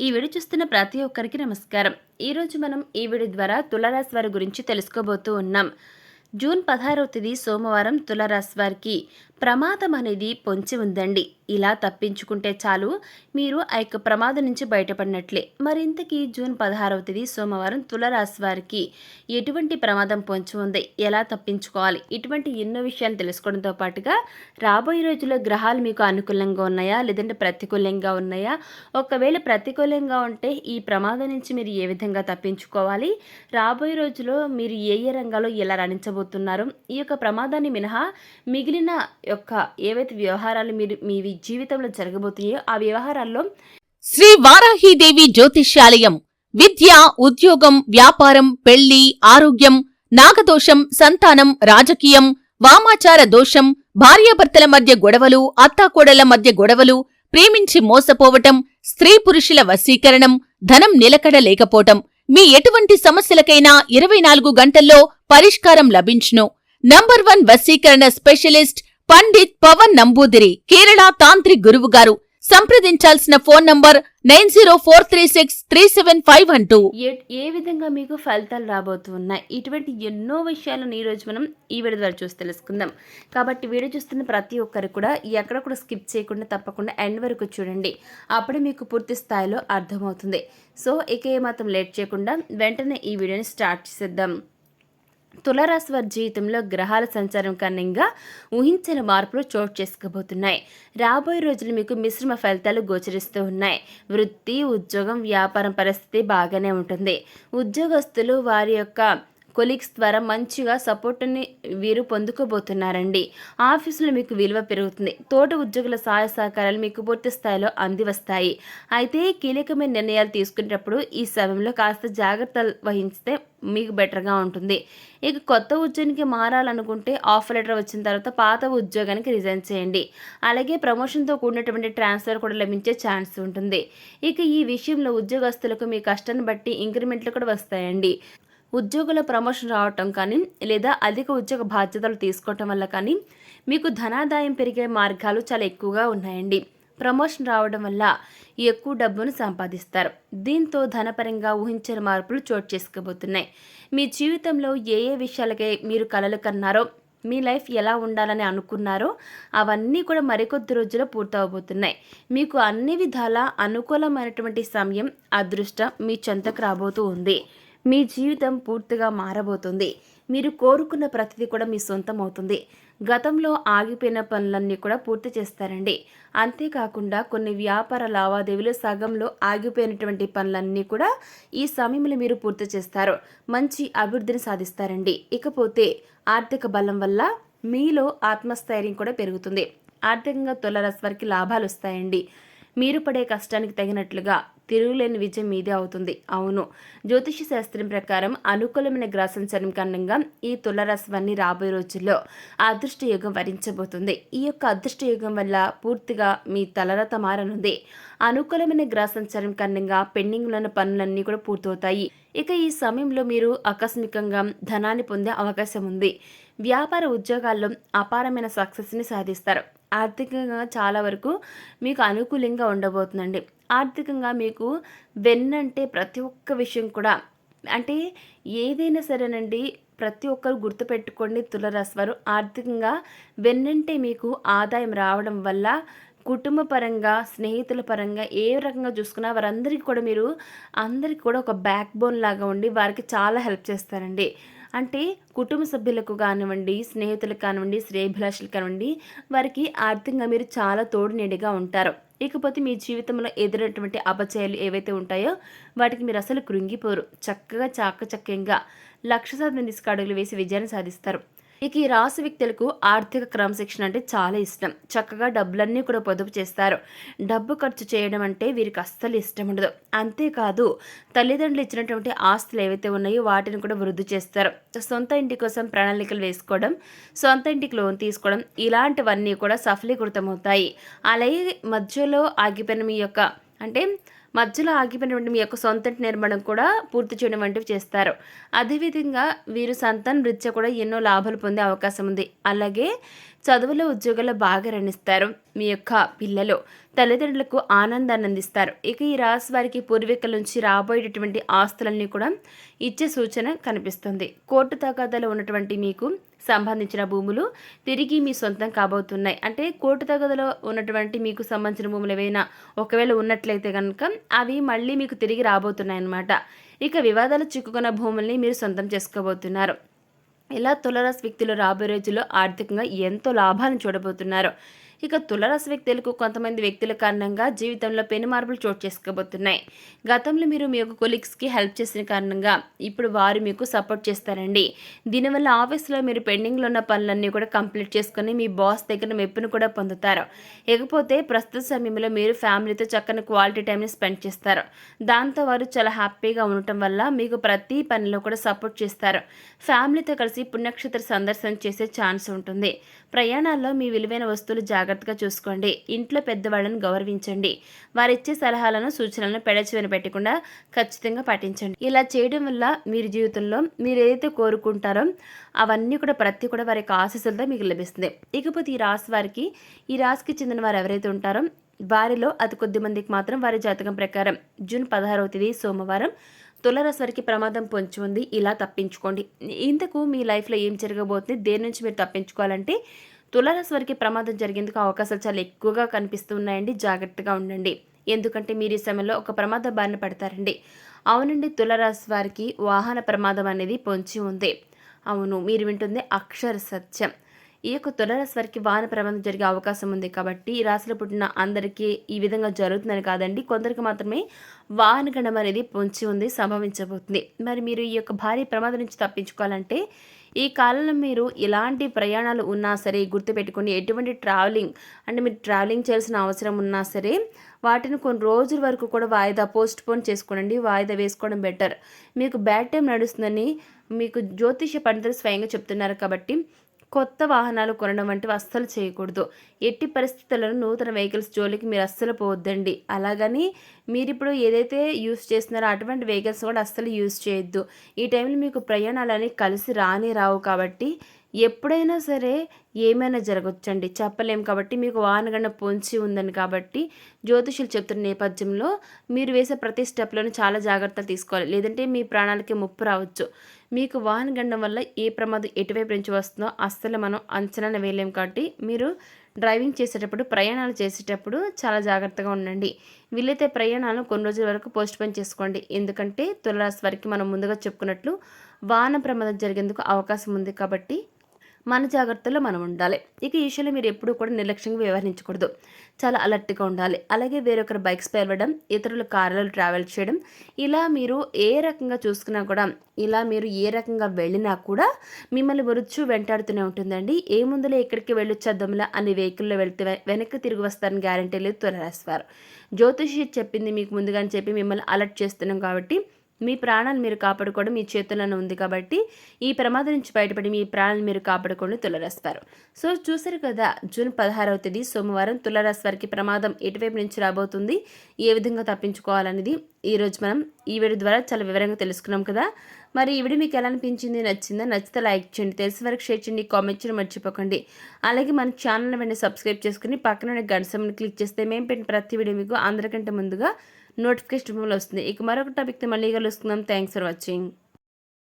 ఈ వీడియో చూస్తున్న ప్రతి ఒక్కరికి నమస్కారం. ఈరోజు మనం ఈ వీడియో ద్వారా తులారాశి వారి గురించి తెలుసుకోబోతూ ఉన్నాం. జూన్ పదహారవ తేదీ సోమవారం తులరాశి వారికి ప్రమాదం అనేది పొంచి ఉందండి. ఇలా తప్పించుకుంటే చాలు మీరు ఆ యొక్క ప్రమాదం నుంచి బయటపడినట్లే. మరింతకీ జూన్ పదహారవ తేదీ సోమవారం తులరాశి వారికి ఎటువంటి ప్రమాదం పొంచి ఉంది? ఎలా తప్పించుకోవాలి? ఇటువంటి ఎన్నో విషయాలు తెలుసుకోవడంతో పాటుగా రాబోయే రోజుల్లో గ్రహాలు మీకు అనుకూలంగా ఉన్నాయా? లేదంటే ప్రతికూలంగా ఉన్నాయా? ఒకవేళ ప్రతికూలంగా ఉంటే ఈ ప్రమాదం నుంచి మీరు ఏ విధంగా తప్పించుకోవాలి? రాబోయే రోజుల్లో మీరు ఏ ఏ రంగాల్లో ఎలా రాణించబోతున్నారు ఈ యొక్క ప్రమాదాన్ని మినహా మిగిలిన యొక్క ఏవైతే వ్యవహారాలు మీరు మీ జీవితంలో జరగబోతున్నాయో ఆ వ్యవహారాల్లో శ్రీ వారాహీదేవి జ్యోతిష్యాలయం. విద్య ఉద్యోగం వ్యాపారం పెళ్ళి ఆరోగ్యం నాగదోషం సంతానం రాజకీయం వామాచార దోషం భార్యాభర్తల మధ్య గొడవలు అత్తాకోడళ్ళ మధ్య గొడవలు ప్రేమించి మోసపోవటం స్త్రీ పురుషుల వశీకరణం ధనం నిలకడ లేకపోవటం మీ ఎటువంటి సమస్యలకైనా ఇరవై నాలుగు గంటల్లో పరిష్కారం లభించును. నంబర్ వన్ వశీకరణ స్పెషలిస్ట్ పండిత్ పవన్ నంబూదిరి కేరళ తాంత్రిక్ గురువు గారు. సంప్రదించాల్సిన phone number nine zero four three six three seven five అంటూ ఏ ఏ విధంగా మీకు ఫలితాలు రాబోతున్నాయి? ఇటువంటి ఎన్నో విషయాలను ఈరోజు మనం ఈ వీడియో ద్వారా చూసి తెలుసుకుందాం. కాబట్టి వీడియో చూస్తున్న ప్రతి ఒక్కరు కూడా ఎక్కడ కూడా స్కిప్ చేయకుండా తప్పకుండా ఎండ్ వరకు చూడండి. అప్పుడే మీకు పూర్తి స్థాయిలో అర్థమవుతుంది. సో ఇక ఏమాత్రం లేట్ చేయకుండా వెంటనే ఈ వీడియోని స్టార్ట్ చేసేద్దాం. తులరాశి వారి జీవితంలో గ్రహాల సంచారం కారణంగా ఊహించని మార్పులు చోటు చేసుకోబోతున్నాయి. రాబోయే రోజులు మీకు మిశ్రమ ఫలితాలు గోచరిస్తూ ఉన్నాయి. వృత్తి ఉద్యోగం వ్యాపారం పరిస్థితి బాగానే ఉంటుంది. ఉద్యోగస్తులు వారి యొక్క కొలీగ్స్ ద్వారా మంచిగా సపోర్ట్ని వీరు పొందుకోబోతున్నారండి. ఆఫీసులో మీకు విలువ పెరుగుతుంది. తోట ఉద్యోగుల సహాయ సహకారాలు మీకు పూర్తి స్థాయిలో అంది వస్తాయి అయితే కీలకమైన నిర్ణయాలు తీసుకునేటప్పుడు ఈ సమయంలో కాస్త జాగ్రత్తలు వహించితే మీకు బెటర్గా ఉంటుంది. ఇక కొత్త ఉద్యోగానికి మారాలనుకుంటే ఆఫర్ లెటర్ వచ్చిన తర్వాత పాత ఉద్యోగానికి రిజైన్ చేయండి. అలాగే ప్రమోషన్తో కూడినటువంటి ట్రాన్స్ఫర్ కూడా లభించే ఛాన్స్ ఉంటుంది. ఇక ఈ విషయంలో ఉద్యోగస్తులకు మీ కష్టాన్ని బట్టి ఇంక్రిమెంట్లు కూడా వస్తాయండి. ఉద్యోగుల ప్రమోషన్ రావటం కానీ లేదా అధిక ఉద్యోగ బాధ్యతలు తీసుకోవటం వల్ల కానీ మీకు ధనాదాయం పెరిగే మార్గాలు చాలా ఎక్కువగా ఉన్నాయండి. ప్రమోషన్ రావడం వల్ల ఎక్కువ డబ్బును సంపాదిస్తారు. దీంతో ధనపరంగా ఊహించని మార్పులు చోటు చేసుకోబోతున్నాయి. మీ జీవితంలో ఏ ఏ విషయాలకై మీరు కలలు కన్నారో మీ లైఫ్ ఎలా ఉండాలని అనుకున్నారో అవన్నీ కూడా మరికొద్ది రోజుల్లో పూర్తవబోతున్నాయి. మీకు అన్ని విధాల అనుకూలమైనటువంటి సమయం అదృష్టం మీ చెంతకు రాబోతూ ఉంది. మీ జీవితం పూర్తిగా మారబోతుంది. మీరు కోరుకున్న ప్రతిదీ కూడా మీ సొంతం అవుతుంది. గతంలో ఆగిపోయిన పనులన్నీ కూడా పూర్తి చేస్తారండి. అంతేకాకుండా కొన్ని వ్యాపార లావాదేవీలు సగంలో ఆగిపోయినటువంటి పనులన్నీ కూడా ఈ సమయంలో మీరు పూర్తి చేస్తారు. మంచి అభివృద్ధిని సాధిస్తారండి. ఇకపోతే ఆర్థిక బలం వల్ల మీలో ఆత్మస్థైర్యం కూడా పెరుగుతుంది. ఆర్థికంగా తొలరస్ వారికి లాభాలు వస్తాయండి. మీరు పడే కష్టానికి తగినట్లుగా తిరుగులేని విజయం మీదే అవుతుంది. అవును. జ్యోతిష శాస్త్రం ప్రకారం అనుకూలమైన గ్రహ సంచారం కారణంగా ఈ తులరాశివన్నీ రాబోయే రోజుల్లో అదృష్ట యుగం వరించబోతుంది. ఈ యొక్క అదృష్ట యుగం వల్ల పూర్తిగా మీ తలరత మారనుంది. అనుకూలమైన గ్రహ సంచారం కారణంగా పెండింగ్లోని పనులన్నీ కూడా పూర్తవుతాయి. ఇక ఈ సమయంలో మీరు ఆకస్మికంగా ధనాన్ని పొందే అవకాశం ఉంది. వ్యాపార ఉద్యోగాల్లో అపారమైన సక్సెస్ని సాధిస్తారు. ఆర్థికంగా చాలా వరకు మీకు అనుకూలంగా ఉండబోతుందండి. ఆర్థికంగా మీకు వెన్నంటే ప్రతి ఒక్క విషయం కూడా అంటే ఏదైనా సరేనండి ప్రతి ఒక్కరు గుర్తుపెట్టుకోండి తులరాశి వారు. ఆర్థికంగా వెన్నంటే మీకు ఆదాయం రావడం వల్ల కుటుంబ పరంగా స్నేహితుల పరంగా ఏ రకంగా చూసుకున్నా వారందరికీ కూడా మీరు అందరికీ కూడా ఒక బ్యాక్ బోన్ లాగా ఉండి వారికి చాలా హెల్ప్ చేస్తారండి. అంటే కుటుంబ సభ్యులకు కానివ్వండి స్నేహితులకు కానివ్వండి శ్రేయభిలాషులు కానివ్వండి వారికి ఆర్థికంగా మీరు చాలా తోడు నీడిగా ఉంటారు. ఇకపోతే మీ జీవితంలో ఎదురైనటువంటి అపచయాలు ఏవైతే ఉంటాయో వాటికి మీరు అసలు కృంగిపోరు. చక్కగా చాకచక్యంగా లక్ష శాతం అడుగులు వేసి విజయాన్ని సాధిస్తారు. ఇక ఈ రాశి వ్యక్తులకు ఆర్థిక క్రమశిక్షణ అంటే చాలా ఇష్టం. చక్కగా డబ్బులన్నీ కూడా పొదుపు చేస్తారు. డబ్బు ఖర్చు చేయడం అంటే వీరికి అస్సలు ఇష్టం ఉండదు. అంతేకాదు తల్లిదండ్రులు ఇచ్చినటువంటి ఆస్తులు ఏవైతే ఉన్నాయో వాటిని కూడా వృద్ధి చేస్తారు. సొంత ఇంటి కోసం ప్రణాళికలు వేసుకోవడం సొంత ఇంటికి లోన్ తీసుకోవడం ఇలాంటివన్నీ కూడా సఫలీకృతమవుతాయి. అలాగే మధ్యలో ఆగిపోయిన మీ యొక్క అంటే మధ్యలో ఆగిపోయినటువంటి మీ యొక్క సొంత నిర్మాణం కూడా పూర్తి చేయడం వంటివి చేస్తారు. అదేవిధంగా వీరు సంతాన రీత్యా కూడా ఎన్నో లాభాలు పొందే అవకాశం ఉంది. అలాగే చదువులో ఉద్యోగాల్లో బాగా రణిస్తారు మీ యొక్క పిల్లలు తల్లిదండ్రులకు ఆనందాన్ని అందిస్తారు. ఇక ఈ రాశి వారికి పూర్వీకుల నుంచి రాబోయేటటువంటి ఆస్తులన్నీ కూడా ఇచ్చే సూచన కనిపిస్తుంది. కోర్టు తగాదాలో ఉన్నటువంటి మీకు సంబంధించిన భూములు తిరిగి మీ సొంతం కాబోతున్నాయి. అంటే కోర్టు తగదలో ఉన్నటువంటి మీకు సంబంధించిన భూములు ఏవైనా ఒకవేళ ఉన్నట్లయితే కనుక అవి మళ్ళీ మీకు తిరిగి రాబోతున్నాయి అన్నమాట ఇక వివాదాలు చిక్కుకున్న భూముల్ని మీరు సొంతం చేసుకోబోతున్నారు. ఇలా తులరాశి వ్యక్తులు రాబోయే రోజుల్లో ఆర్థికంగా ఎంతో లాభాలను చూడబోతున్నారు. ఇక తులరాశి వ్యక్తులకు కొంతమంది వ్యక్తుల కారణంగా జీవితంలో పెను మార్పులు చోటు చేసుకోబోతున్నాయి. గతంలో మీరు మీ యొక్క కొలీగ్స్కి హెల్ప్ చేసిన కారణంగా ఇప్పుడు వారు మీకు సపోర్ట్ చేస్తారండి. దీనివల్ల ఆఫీస్లో మీరు పెండింగ్లో ఉన్న పనులన్నీ కూడా కంప్లీట్ చేసుకుని మీ బాస్ దగ్గర మెప్పును కూడా పొందుతారు. ఇకపోతే ప్రస్తుత సమయంలో మీరు ఫ్యామిలీతో చక్కని క్వాలిటీ టైంని స్పెండ్ చేస్తారు. దాంతో వారు చాలా హ్యాపీగా ఉండటం వల్ల మీకు ప్రతి పనిలో కూడా సపోర్ట్ చేస్తారు. ఫ్యామిలీతో కలిసి పుణ్యక్షేత్ర సందర్శన చేసే ఛాన్స్ ఉంటుంది. ప్రయాణాల్లో మీ విలువైన వస్తువులు జాగ్రత్తగా చూసుకోండి. ఇంట్లో పెద్దవాళ్ళని గౌరవించండి. వారిచ్చే సలహాలను సూచనలను పెడచివని పెట్టకుండా ఖచ్చితంగా పాటించండి. ఇలా చేయడం వల్ల మీరు జీవితంలో మీరు ఏదైతే కోరుకుంటారో అవన్నీ కూడా ప్రతి కూడా వారి యొక్క ఆశీస్సులతో మీకు లభిస్తుంది. ఇకపోతే ఈ రాశి వారికి ఈ రాశికి చెందిన వారు ఎవరైతే ఉంటారో వారిలో అతి కొద్ది మందికి మాత్రం వారి జాతకం ప్రకారం జూన్ పదహారవ తేదీ సోమవారం తులరాశి వారికి ప్రమాదం పొంచి ఉంది. ఇలా తప్పించుకోండి. ఇంతకు మీ లైఫ్లో ఏం జరగబోతుంది? దేని నుంచి మీరు తప్పించుకోవాలంటే తులారాశి వారికి ప్రమాదం జరిగేందుకు అవకాశాలు చాలా ఎక్కువగా కనిపిస్తున్నాయండి. జాగ్రత్తగా ఉండండి. ఎందుకంటే మీరు ఈ సమయంలో ఒక ప్రమాద బారిన పడతారండి. అవునండి తులరాశి వారికి వాహన ప్రమాదం అనేది పొంచి ఉంది. అవును మీరు వింటుంది అక్షర సత్యం. ఈ యొక్క తులరాశి వారికి వాహన ప్రమాదం జరిగే అవకాశం ఉంది కాబట్టి ఈ రాశిలో పుట్టిన అందరికీ ఈ విధంగా జరుగుతుందని కాదండి. కొందరికి మాత్రమే వాహన గణం అనేది పొంచి ఉంది సంభవించబోతుంది. మరి మీరు ఈ యొక్క భారీ ప్రమాదం నుంచి తప్పించుకోవాలంటే ఈ కాలంలో మీరు ఎలాంటి ప్రయాణాలు ఉన్నా సరే గుర్తుపెట్టుకొని ఎటువంటి ట్రావెలింగ్ అంటే మీరు ట్రావెలింగ్ చేయాల్సిన అవసరం ఉన్నా సరే వాటిని కొన్ని రోజుల వరకు కూడా వాయిదా పోస్ట్ పోన్ చేసుకోండి వాయిదా వేసుకోవడం బెటర్. మీకు బ్యాడ్ టైం నడుస్తుందని మీకు జ్యోతిష పండితులు స్వయంగా చెప్తున్నారు కాబట్టి కొత్త వాహనాలు కొనడం వంటివి అస్సలు చేయకూడదు. ఎట్టి పరిస్థితులను నూతన వెహికల్స్ జోలికి మీరు అస్సలు పోవద్దండి. అలాగని మీరు ఇప్పుడు ఏదైతే యూస్ చేస్తున్నారో అటువంటి వెహికల్స్ కూడా అస్సలు యూస్ చేయొద్దు. ఈ టైంలో మీకు ప్రయాణాలని కలిసి రాని రావు కాబట్టి ఎప్పుడైనా సరే ఏమైనా జరగవచ్చండి చెప్పలేం కాబట్టి మీకు వాహనగండ పొంచి ఉందని కాబట్టి జ్యోతిషులు చెప్తున్న నేపథ్యంలో మీరు వేసే ప్రతి స్టెప్లోనూ చాలా జాగ్రత్తలు తీసుకోవాలి. లేదంటే మీ ప్రాణాలకి ముప్పు రావచ్చు. మీకు వాహనగండం వల్ల ఏ ప్రమాదం ఎటువైపు నుంచి వస్తుందో అస్సలు మనం అంచనా వేయలేం కాబట్టి మీరు డ్రైవింగ్ చేసేటప్పుడు ప్రయాణాలు చేసేటప్పుడు చాలా జాగ్రత్తగా ఉండండి. వీలైతే ప్రయాణాలను కొన్ని రోజుల వరకు పోస్ట్ పోన్ చేసుకోండి. ఎందుకంటే తులరాశి వారికి మనం ముందుగా చెప్పుకున్నట్లు వాహన ప్రమాదం జరిగేందుకు అవకాశం ఉంది కాబట్టి మన జాగ్రత్తలో మనం ఉండాలి. ఇక ఈ విషయంలో మీరు ఎప్పుడూ కూడా నిర్లక్ష్యంగా వ్యవహరించకూడదు. చాలా అలర్ట్గా ఉండాలి. అలాగే వేరొకరు బైక్స్ వెళ్ళడం ఇతరుల కార్లలో ట్రావెల్ చేయడం ఇలా మీరు ఏ రకంగా చూసుకున్నా కూడా ఇలా మీరు ఏ రకంగా వెళ్ళినా కూడా మిమ్మల్ని వరుచు వెంటాడుతూనే ఉంటుందండి. ఏ ముందులో ఎక్కడికి వెళ్ళొచ్చేద్దాంలా అనే వెహికల్లో వెళ్తే వెనక్కి తిరిగి వస్తారని గ్యారంటీ లేదు త్వరరాశివారు జ్యోతిషి చెప్పింది మీకు ముందుగానే చెప్పి మిమ్మల్ని అలర్ట్ చేస్తున్నాం కాబట్టి మీ ప్రాణాలు మీరు కాపాడుకోవడం మీ చేతుల్లోనే ఉంది కాబట్టి ఈ ప్రమాదం నుంచి బయటపడి మీ ప్రాణాలు మీరు కాపాడుకోండి తులరాస్తారు సో చూసారు కదా జూన్ పదహారవ తేదీ సోమవారం తులరాశి వారికి ప్రమాదం ఎటువైపు నుంచి రాబోతుంది ఏ విధంగా తప్పించుకోవాలనేది ఈరోజు మనం ఈ వీడియో ద్వారా చాలా వివరంగా తెలుసుకున్నాం కదా. మరి ఈ వీడియో మీకు ఎలా అనిపించింది నచ్చిందా? నచ్చితే లైక్ చేయండి తెలిసిన వరకు షేర్ చేయండి కామెంట్ చేయడం మర్చిపోకండి. అలాగే మన ఛానల్ వెంటనే సబ్స్క్రైబ్ చేసుకుని పక్కన గంట క్లిక్ చేస్తే మేము పెట్టిన ప్రతి వీడియో మీకు అందరికంటే ముందుగా నోటిఫికేషన్ రూపంలో వస్తుంది. ఇక మరొక టాపిక్తో మళ్ళీ కలుసుకుందాం. Thanks for watching